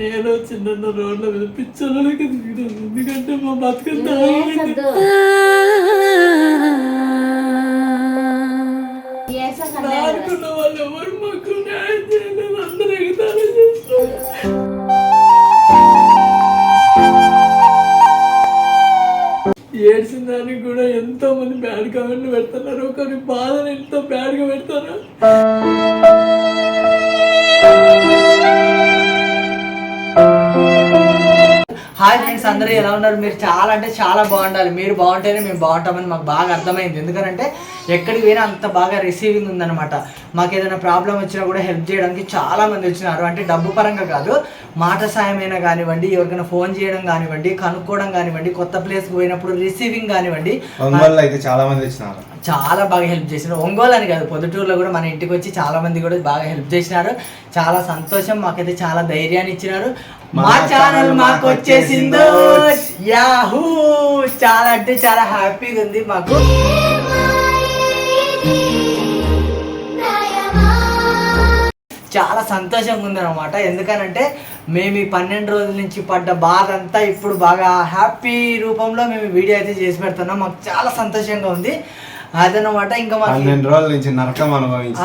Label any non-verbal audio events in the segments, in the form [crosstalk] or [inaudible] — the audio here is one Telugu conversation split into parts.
నేను చిన్న రోడ్ల మీద దిగినాను ఎందుకంటే మా బతుకంతా ఏసొద్దు. ఏసొద్దు. ఆడుకున్న వాళ్ళు ఎవరు? మాకు న్యాయం చేయలేదు. అందరూ ఎగతాళి చేస్తున్నారు. ఏడ్చిన దానికి కూడా ఎంతో మంది బ్యాడ్ కామెంట్లు పెడుతున్నారు. ఒకరి బాధను ఎంతో బ్యాడ్గా పెడతారు? హాయ్ ఫ్రెండ్స్ అందరూ ఎలా ఉన్నారు? మీరు చాలా అంటే చాలా బాగుండాలి. మీరు బాగుంటేనే మేము బాగుంటామని మాకు బాగా అర్థమైంది. ఎందుకంటే ఎక్కడికి పోయినా అంత బాగా రిసీవింగ్ ఉందన్నమాట. మాకు ఏదైనా ప్రాబ్లం వచ్చినా కూడా హెల్ప్ చేయడానికి చాలా మంది వచ్చినారు. అంటే డబ్బు పరంగా కాదు మాట సాయమైనా కానివ్వండి ఎవరికైనా ఫోన్ చేయడం కానివ్వండి కనుక్కోవడం కానివ్వండి కొత్త ప్లేస్కి పోయినప్పుడు రిసీవింగ్ కానివ్వండి ఒంగోలు అయితే చాలా మంది వచ్చినారు. చాలా బాగా హెల్ప్ చేసినారు. ఒంగోలు అని కాదు పొద్దుటూరులో కూడా మన ఇంటికి వచ్చి చాలా మంది కూడా బాగా హెల్ప్ చేసినారు. చాలా సంతోషం మాకైతే చాలా ధైర్యాన్ని ఇచ్చినారు. మా ఛానల్ మాకు వచ్చేసిందో యాహూ చాలా అంటే చాలా హ్యాపీగా ఉంది మాకు. చాలా సంతోషంగా ఉంది అనమాట ఎందుకనంటే మేము ఈ పన్నెండు రోజుల నుంచి పడ్డ బాధ అంతా ఇప్పుడు బాగా హ్యాపీ రూపంలో మేము వీడియో అయితే చేసి పెడుతున్నాం. మాకు చాలా సంతోషంగా ఉంది. అదనమాట ఇంకా మాకు పన్నెండు రోజుల నుంచి నరకం అనుభవించి.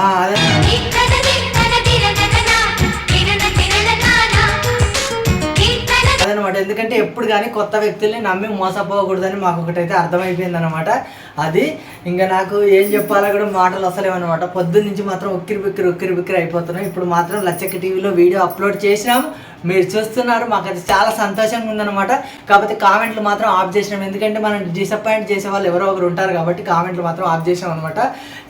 ఎందుకంటే ఎప్పుడు కానీ కొత్త వ్యక్తుల్ని నమ్మి మోసపోకూడదని మాకు ఒకటైతే అర్థమైపోయింది అనమాట అది ఇంకా నాకు ఏం చెప్పాలో కూడా మాటలు అసలేమనమాట పొద్దున్న నుంచి మాత్రం ఉక్కిరి బిక్కిరి ఉక్కిరి బిక్కిరి అయిపోతున్నాం ఇప్పుడు మాత్రం లచ్చక్క టీవీలో వీడియో అప్లోడ్ చేసినాం. మీరు చూస్తున్నారు మాకు అది చాలా సంతోషంగా ఉందన్నమాట. కాకపోతే కామెంట్లు మాత్రం ఆఫ్ చేసినాం. ఎందుకంటే మనం డిసప్పాయింట్ చేసే వాళ్ళు ఎవరో ఒకరు ఉంటారు కాబట్టి కామెంట్లు మాత్రం ఆఫ్ చేసాం అనమాట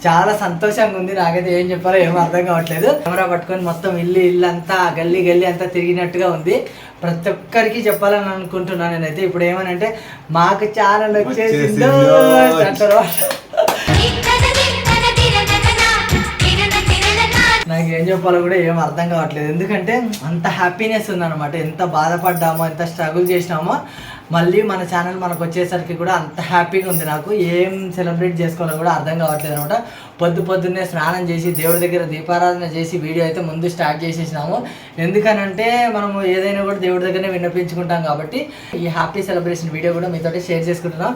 చాలా సంతోషంగా ఉంది. నాకైతే ఏం చెప్పాలో ఏం అర్థం కావట్లేదు. కెమెరా పట్టుకొని మొత్తం ఇల్లు ఇల్లు అంతా గల్లీ గల్లీ అంతా తిరిగినట్టుగా ఉంది. ప్రతి ఒక్కరికి చెప్పాలని అనుకుంటున్నాను నేనైతే. ఇప్పుడు ఏమనంటే మాకు ఛానల్ వచ్చేసిందో. అంటారు నాకు ఏం చెప్పాలో కూడా ఏం అర్థం కావట్లేదు. ఎందుకంటే అంత హ్యాపీనెస్ ఉందన్నమాట. ఎంత బాధపడ్డామో ఎంత స్ట్రగుల్ చేసినామో మళ్ళీ మన ఛానల్ మనకు వచ్చేసరికి కూడా అంత హ్యాపీగా ఉంది నాకు. ఏం సెలబ్రేట్ చేసుకోవాలో కూడా అర్థం కావట్లేదు అనమాట పొద్దు పొద్దున్నే స్నానం చేసి దేవుడి దగ్గర దీపారాధన చేసి వీడియో అయితే ముందు స్టార్ట్ చేసేసినాము. ఎందుకనంటే మనము ఏదైనా కూడా దేవుడి దగ్గరనే విన్నపించుకుంటాం కాబట్టి ఈ హ్యాపీ సెలబ్రేషన్ వీడియో కూడా మీతో షేర్ చేసుకుంటున్నాం.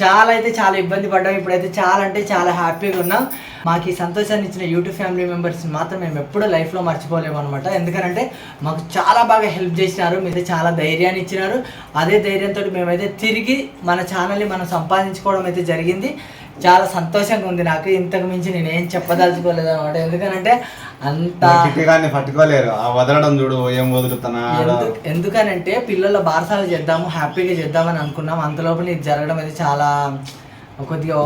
చాలా అయితే చాలా ఇబ్బంది పడ్డాం. ఇప్పుడైతే చాలా అంటే చాలా హ్యాపీగా ఉన్నాం. మాకు ఈ సంతోషాన్ని ఇచ్చిన యూట్యూబ్ ఫ్యామిలీ మెంబర్స్ మాత్రం మేము ఎప్పుడూ లైఫ్లో మర్చిపోలేము అనమాట ఎందుకంటే మాకు చాలా బాగా హెల్ప్ చేసినారు. మీతో చాలా ధైర్యాన్ని ఇచ్చినారు. అదే ధైర్యంతో మేమైతే తిరిగి మన ఛానల్ని మనం సంపాదించుకోవడం అయితే జరిగింది. చాలా సంతోషంగా ఉంది నాకు. ఇంతకు మించి నేను ఏం చెప్పదలుచుకోలేదు అనమాట ఎందుకనంటే అంత పట్టుకోలేరు. ఆ వదలడం చూడు ఏం వదులుతున్నా ఎందు- ఎందుకనంటే పిల్లల బారసాలు చేద్దాము హ్యాపీగా చేద్దామని అనుకున్నాం. అంతలోపల ఇది జరగడం అనేది చాలా కొద్దిగా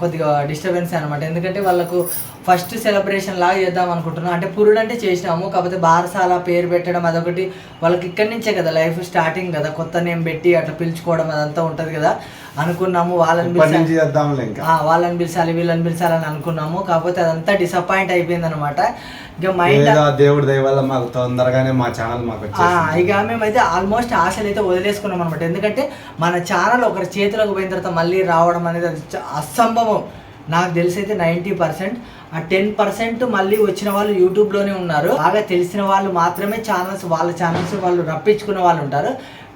కొద్దిగా డిస్టర్బెన్స్ అనమాట ఎందుకంటే వాళ్ళకు ఫస్ట్ సెలబ్రేషన్ లాగా చేద్దాం అనుకుంటున్నాం. అంటే పురుడు అంటే చేసినాము కాకపోతే బారసాల పేరు పెట్టడం అదొకటి వాళ్ళకి ఇక్కడి నుంచే కదా లైఫ్ స్టార్టింగ్ కదా. కొత్త నేమ్ పెట్టి అట్లా పిలుచుకోవడం అదంతా ఉంటది కదా అనుకున్నాము. వాళ్ళని ఇప్పటి పిలిచి- నుంచి చేద్దాంలే ఇంకా. ఆ, వాళ్ళని పిలిచాలి వీళ్ళని పిలిచాలని అనుకున్నాము. కాకపోతే అదంతా డిసప్పాయింట్ అయిపోయింది అనమాట ఇక మైండ్ దేవుడి వల్ల మాకు తొందరగానే మా ఛానల్ మాకు ఇక మేమైతే ఆల్మోస్ట్ ఆశలు అయితే వదిలేసుకున్నాం అనమాట ఎందుకంటే మన ఛానల్ ఒకరి చేతిలోకి పోయిన తర్వాత మళ్ళీ రావడం అనేది అది అసంభవం. నాకు తెలిసి అయితే నైంటీ పర్సెంట్. ఆ టెన్ పర్సెంట్ మళ్ళీ వచ్చిన వాళ్ళు యూట్యూబ్లోనే ఉన్నారు. బాగా తెలిసిన వాళ్ళు మాత్రమే ఛానల్స్ వాళ్ళ ఛానల్స్ వాళ్ళు రప్పించుకున్న వాళ్ళు ఉంటారు.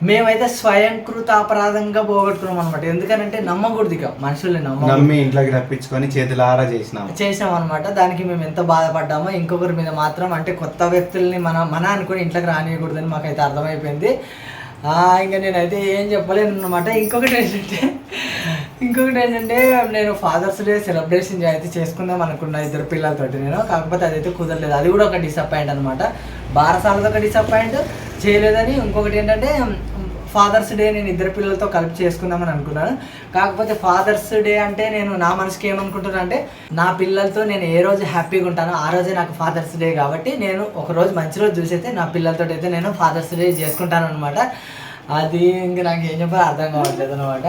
మేమైతే స్వయంకృత అపరాధంగా పోగొట్టుకున్నాం అనమాట ఎందుకనంటే నమ్మకూడదు ఇక. మనుషుల్ని నమ్మ నమ్మి ఇంట్లోకి రప్పించుకొని చేతులారా చేసినాం చేసాం అనమాట దానికి మేము ఎంత బాధపడ్డామో ఇంకొకరి మీద మాత్రం అంటే కొత్త వ్యక్తుల్ని మన మన అనుకుని ఇంట్లోకి రానియకూడదని మాకైతే అర్థమైపోయింది. ఇంకా నేనైతే ఏం చెప్పలేను అనమాట ఇంకొకటి ఏంటంటే ఇంకొకటి ఏంటంటే నేను ఫాదర్స్ డే సెలబ్రేషన్ అయితే చేసుకుందాం అనుకున్నా ఇద్దరు పిల్లలతోటి నేను. కాకపోతే అదైతే కుదరలేదు. అది కూడా ఒక డిసప్పాయింట్ అనమాట బారసాలతో ఒక డిసప్పాయింట్ చేయలేదని ఇంకొకటి ఏంటంటే ఫాదర్స్ డే నేను ఇద్దరు పిల్లలతో కలిపి చేసుకుందామని అనుకున్నాను. కాకపోతే ఫాదర్స్ డే అంటే నేను నా మనసుకి ఏమనుకుంటున్నా అంటే నా పిల్లలతో నేను ఏ రోజు హ్యాపీగా ఉంటానో ఆ రోజే నాకు ఫాదర్స్ డే కాబట్టి నేను ఒక రోజు మంచి రోజు చూసి అయితే నా పిల్లలతో అయితే నేను ఫాదర్స్ డే చేసుకుంటాను అనమాట అది ఇంక నాకు ఏం చెప్పాలో అర్థం కావట్లేదు అనమాట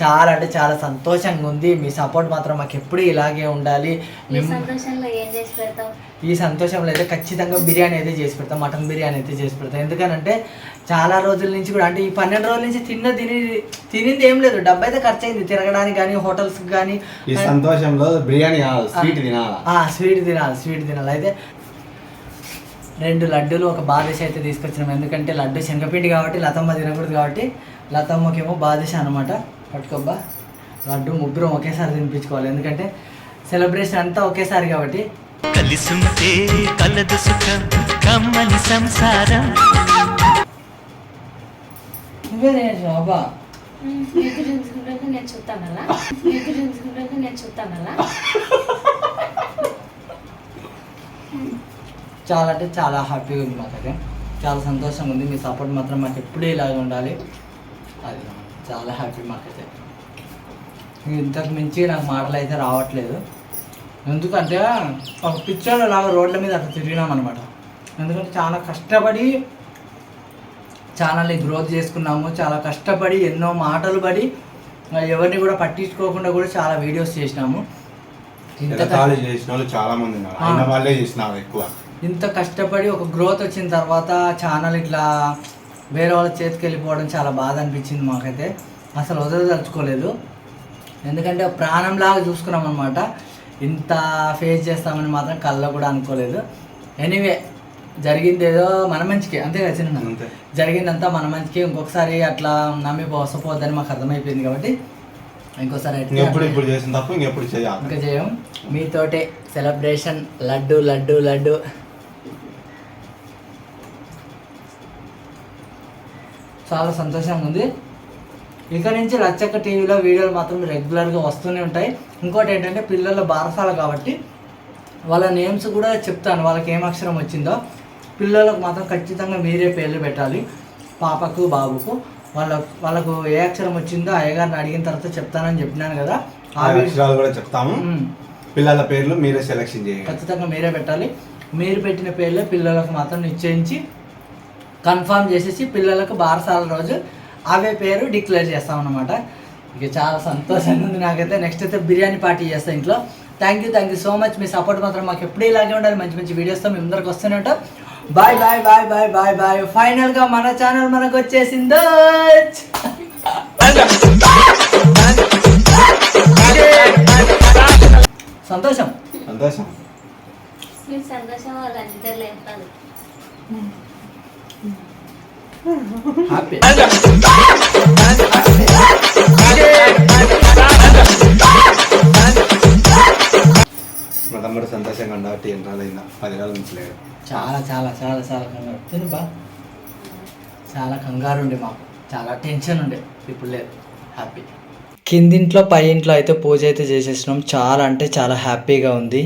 చాలా అంటే చాలా సంతోషంగా ఉంది. మీ సపోర్ట్ మాత్రం మాకు ఎప్పుడు ఇలాగే ఉండాలి. ఈ మేము సంతోషంలో ఏం చేసి పెడతావు? ఈ సంతోషంలో అయితే ఖచ్చితంగా బిర్యానీ అయితే చేసి పెడతాం. మటన్ బిర్యానీ అయితే చేసి పెడతాం. ఎందుకనంటే చాలా రోజుల నుంచి కూడా అంటే ఈ పన్నెండు రోజుల నుంచి తిన్న తిని తినింది ఏం లేదు. డబ్బు అయితే ఖర్చు అయింది తిరగడానికి కానీ హోటల్స్కి కానీ ఈ సంతోషంలో బిర్యానీ స్వీట్ తినాలా. స్వీట్ తినాలి. స్వీట్ తినాలి. అయితే రెండు లడ్డూలు ఒక బాదుష అయితే తీసుకొచ్చినాం. ఎందుకంటే లడ్డు శనగపిండి కాబట్టి లతమ్మ తినకూడదు కాబట్టి లతమ్మకేమో బాదుష అనమాట పట్టుకోబ్బా. లడ్డు ముగ్గురం ఒకేసారి తినిపించుకోవాలి. ఎందుకంటే సెలబ్రేషన్ అంతా ఒకేసారి కాబట్టి. కలిసుంటే కలదు సుఖం కమ్మని సంసారం. నువ్వే తినేసావు అబ్బా. మీరు చూసుకుంటుంటే నేను చూస్తాను అలా. మీరు చూసుకుంటుంటే నేను చూస్తాను అలా. [laughs] చాలా అంటే చాలా హ్యాపీగా ఉంది మాకైతే చాలా సంతోషంగా ఉంది. మీ సపోర్ట్ మాత్రం మాకు ఎప్పుడూ ఇలాగే ఉండాలి. అది చాలా హ్యాపీ మాకైతే. ఇంతకు మించి నాకు మాటలు అయితే రావట్లేదు. ఎందుకంటే ఒక పిక్చర్ లాగా రోడ్ల మీద అట్లా తిరిగినాం అనమాట ఎందుకంటే చాలా కష్టపడి ఛానల్ని గ్రోత్ చేసుకున్నాము. చాలా కష్టపడి ఎన్నో మాటలు పడి ఎవరిని కూడా పట్టించుకోకుండా కూడా చాలా వీడియోస్ చేసినాము. ఇంత చేసిన వాళ్ళు చాలా మంది వాళ్ళే చేసినారు ఎక్కువ. ఇంత కష్టపడి ఒక గ్రోత్ వచ్చిన తర్వాత ఛానల్ ఇట్లా వేరే వాళ్ళ చేతికి వెళ్ళిపోవడం చాలా బాధ అనిపించింది మాకైతే. అసలు వదలదలుచుకోలేదు ఎందుకంటే ప్రాణంలాగా చూసుకున్నాం అనమాట ఇంత ఫేస్ చేస్తామని మాత్రం కళ్ళ కూడా అనుకోలేదు. ఎనీవే జరిగింది ఏదో మన మంచికి. అంతే కదా చిన్న. జరిగిందంతా మన మంచికి. ఇంకొకసారి అట్లా నమ్మి మోసపోద్దని మాకు అర్థమైపోయింది కాబట్టి ఇంకోసారి అయితే ఇంకెప్పుడు ఇప్పుడు చేసిన తప్పు ఇంకెప్పుడు చేయాలి. ఇంకా చేయం. మీతోటే సెలబ్రేషన్ లడ్డు లడ్డు లడ్డు. చాలా సంతోషంగా ఉంది. ఇక నుంచి లచ్చక్క టీవీలో వీడియోలు మాత్రం రెగ్యులర్గా వస్తూనే ఉంటాయి. ఇంకోటి ఏంటంటే పిల్లల బారసాల కాబట్టి వాళ్ళ నేమ్స్ కూడా చెప్తాను వాళ్ళకి ఏం అక్షరం వచ్చిందో. పిల్లలకు మాత్రం ఖచ్చితంగా మీరే పేర్లు పెట్టాలి పాపకు బాబుకు. వాళ్ళ వాళ్ళకు ఏ అక్షరం వచ్చిందో అయ్యగారిని అడిగిన తర్వాత చెప్తానని చెప్పినాను కదా. ఆ అక్షరాలు కూడా చెప్తాము. పిల్లల పేర్లు మీరే సెలెక్షన్ చేయండి. ఖచ్చితంగా మీరే పెట్టాలి. మీరు పెట్టిన పేర్లే పిల్లలకు మాత్రం నిశ్చయించి కన్ఫర్మ్ చేసేసి పిల్లలకు బారసాల రోజు అవే పేరు డిక్లేర్ చేస్తామన్నమాట ఇక చాలా సంతోషంగా ఉంది నాకైతే. నెక్స్ట్ అయితే బిర్యానీ పార్టీ చేస్తాం ఇంట్లో. Thank you thank you so much me support మాత్రం మాకు ఎప్పుడూ ఇలాగే ఉండాలి. మంచి మంచి వీడియోస్తో మేము ముందరకు వస్తూనే ఉంటాం. Bye bye bye bye bye bye ఫైనల్గా మన ఛానల్ మనకు వచ్చేసిందో. సంతోషం. సంతోషం. మీ సంతోషం హ్యాపీ మా తమ్ముడు సంతోషంగా ఉండబట్టి ఎన్ని పది రోజుల నుంచి లేదు చాలా చాలా చాలా చాలా కంగారు. తిను బా. చాలా కంగారు ఉండే మాకు. చాలా టెన్షన్ ఉండే. ఇప్పుడు లేదు. హ్యాపీ కిందింట్లో పై ఇంట్లో అయితే పూజ అయితే చేసేసినాం. చాలా అంటే చాలా హ్యాపీగా ఉంది.